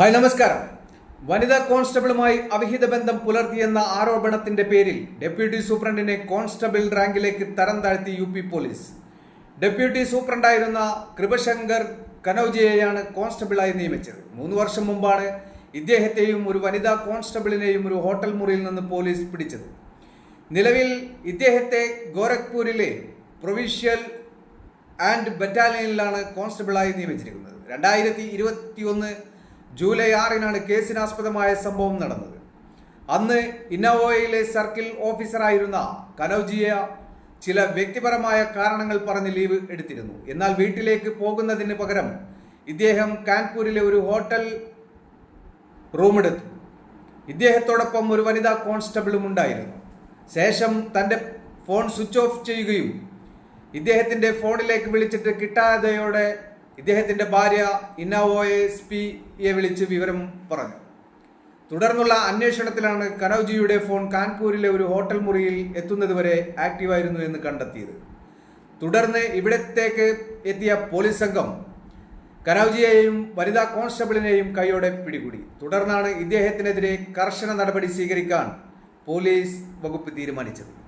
Hi നമസ്കാരം. വനിതാ കോൺസ്റ്റബിളുമായി അവിഹിത ബന്ധം പുലർത്തിയെന്ന ആരോപണത്തിന്റെ പേരിൽ ഡെപ്യൂട്ടി സൂപ്രണ്ടിനെ കോൺസ്റ്റബിൾ റാങ്കിലേക്ക് തരം താഴ്ത്തി യു പി പോലീസ്. ഡെപ്യൂട്ടി സൂപ്രണ്ടായിരുന്ന കൃപശങ്കർ കനൌജിയെയാണ് കോൺസ്റ്റബിളായി നിയമിച്ചത്. മൂന്ന് വർഷം മുമ്പാണ് ഇദ്ദേഹത്തെയും ഒരു വനിതാ കോൺസ്റ്റബിളിനെയും ഒരു ഹോട്ടൽ മുറിയിൽ നിന്ന് പോലീസ് പിടിച്ചത്. നിലവിൽ ഇദ്ദേഹത്തെ ഗോരഖ്പൂരിലെ പ്രൊവിഷ്യൽ ആൻഡ് ബറ്റാലിയനിലാണ് കോൺസ്റ്റബിളായി നിയമിച്ചിരിക്കുന്നത്. രണ്ടായിരത്തി ഇരുപത്തിയൊന്ന് ജൂലൈ ആറിനാണ് കേസിനാസ്പദമായ സംഭവം നടന്നത്. അന്ന് ഇന്നോവയിലെ സർക്കിൾ ഓഫീസറായിരുന്ന കനൌജിയ ചില വ്യക്തിപരമായ കാരണങ്ങൾ പറഞ്ഞ് ലീവ് എടുത്തിരുന്നു. എന്നാൽ വീട്ടിലേക്ക് പോകുന്നതിന് പകരം ഇദ്ദേഹം കാൻപൂരിലെ ഒരു ഹോട്ടൽ റൂമെടുത്തു. ഇദ്ദേഹത്തോടൊപ്പം ഒരു വനിതാ കോൺസ്റ്റബിളും ഉണ്ടായിരുന്നു. ശേഷം തന്റെ ഫോൺ സ്വിച്ച് ഓഫ് ചെയ്യുകയും ഇദ്ദേഹത്തിന്റെ ഫോണിലേക്ക് വിളിച്ചിട്ട് കിട്ടാതെയോടെ ഇദ്ദേഹത്തിന്റെ ഭാര്യ ഇന്നോവോ എസ് പിയെ വിളിച്ച് വിവരം പറഞ്ഞു. തുടർന്നുള്ള അന്വേഷണത്തിലാണ് കനൌജിയുടെ ഫോൺ കാൺപൂരിലെ ഒരു ഹോട്ടൽ മുറിയിൽ എത്തുന്നതുവരെ ആക്റ്റീവായിരുന്നു എന്ന് കണ്ടെത്തിയത്. തുടർന്ന് ഇവിടത്തേക്ക് എത്തിയ പോലീസ് സംഘം കനൌജിയെയും വനിതാ കോൺസ്റ്റബിളിനെയും കൈയോടെ പിടികൂടി. തുടർന്നാണ് ഇദ്ദേഹത്തിനെതിരെ കർശന നടപടി സ്വീകരിക്കാൻ പോലീസ് വകുപ്പ് തീരുമാനിച്ചത്.